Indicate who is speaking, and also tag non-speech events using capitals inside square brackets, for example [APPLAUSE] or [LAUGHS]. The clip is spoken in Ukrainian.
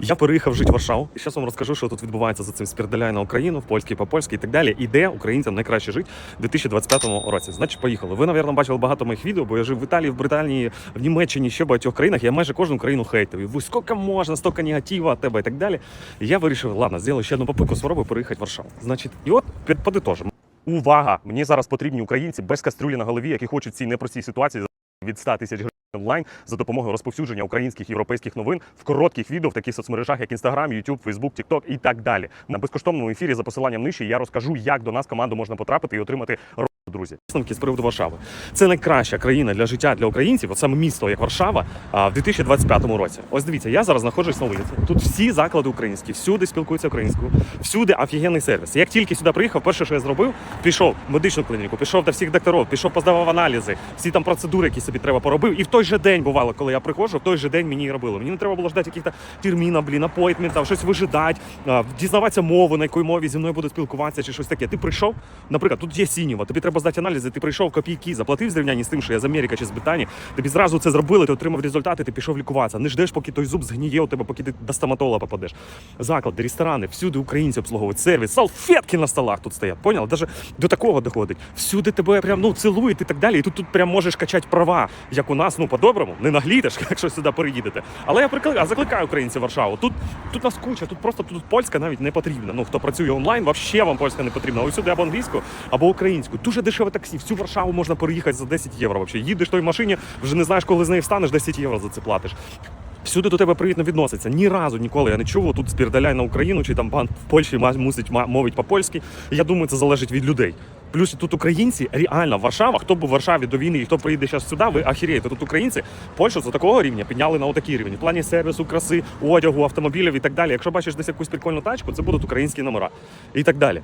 Speaker 1: Я переїхав жити в Варшаву, і зараз вам розкажу, що тут відбувається за цим спірдаляй на Україну, в польський по польськи і так далі. І де українцям найкраще жити в 2025 році. Значить, поїхали. Ви, напевно, бачили багато моїх відео, бо я жив в Італії, в Британії, в Німеччині, ще в багатьох країнах. Я майже кожну країну хейтив. І ви скільки можна, стільки негатива від тебе і так далі. І я вирішив, ладно, зроблю ще одну попитку, спробую переїхати в Варшаву. Значить, і от під- подитожимо. Увага! Мені зараз потрібні українці без кастрюлі на голові, які хочуть цій непростій ситуації від 100 тисяч гривень онлайн за допомогою розповсюдження українських європейських новин в коротких відео в таких соцмережах, як Instagram, YouTube, Facebook, TikTok і так далі. На безкоштовному ефірі за посиланням нижче я розкажу, як до нас команду можна потрапити і отримати друзі. Висновки з приводу Варшави. Це найкраща країна для життя для українців, от саме місто, як Варшава, в 2025 році. Ось дивіться, я зараз знаходжусь на вулиці. Тут всі заклади українські, всюди спілкуються українською, всюди офігенний сервіс. Як тільки сюди приїхав, перше, що я зробив, пішов в медичну клініку, пішов до всіх докторів, пішов поздавав аналізи, всі там процедури, які собі треба поробив. І в той же день бувало, коли я приходжу, в той же день мені і робили. Мені не треба було ждати якихось термінів, блін, апойтментів, щось вижидати, дізнаватися мову, на якій мові зі мною будуть спілкуватися, чи щось таке. Ти прийшов, наприклад, тут є сінєва, тобі треба здати аналізи, ти прийшов копійки, заплатив зрівнянні з тим, що я з Америки чи з Британії, тобі зразу це зробили, ти отримав результати, ти пішов лікуватися. Не ждеш, поки той зуб згніє у тебе, поки ти до стоматолога попадеш. Заклади, ресторани, всюди українці обслуговують сервіс, салфетки на столах тут стоять. Поняв? Даже до такого доходить. Всюди тебе прям ну цілують і так далі. І тут тут прям можеш качати права, як у нас, ну по-доброму, не наглітиш, [LAUGHS] якщо сюди переїдете. Але я прикликаю, закликаю українців Варшаву. Тут тут нас куча, тут просто тут польська навіть не потрібна. Ну хто працює онлайн, вообще вам польська не потрібна. Ось сюди або англійську, або українську. Дуже дешеве таксі. Всю Варшаву можна переїхати за 10 євро. Вообще. Їдеш той машині, вже не знаєш, коли з неї встанеш, 10 євро за це платиш. Всюди до тебе привітно відноситься. Ні разу ніколи я не чув тут спірдаляй на Україну чи там пан в Польщі мусить мовить по-польськи. Я думаю, це залежить від людей. Плюс тут українці реально Варшава, хто був в Варшаві до війни і хто приїде зараз сюди, ви ахіреєте. Тут українці Польщу з такого рівня підняли на отакий рівень. В плані сервісу, краси, одягу, автомобілів і так далі. Якщо бачиш десь якусь прикольну тачку, це будуть українські номера і так далі.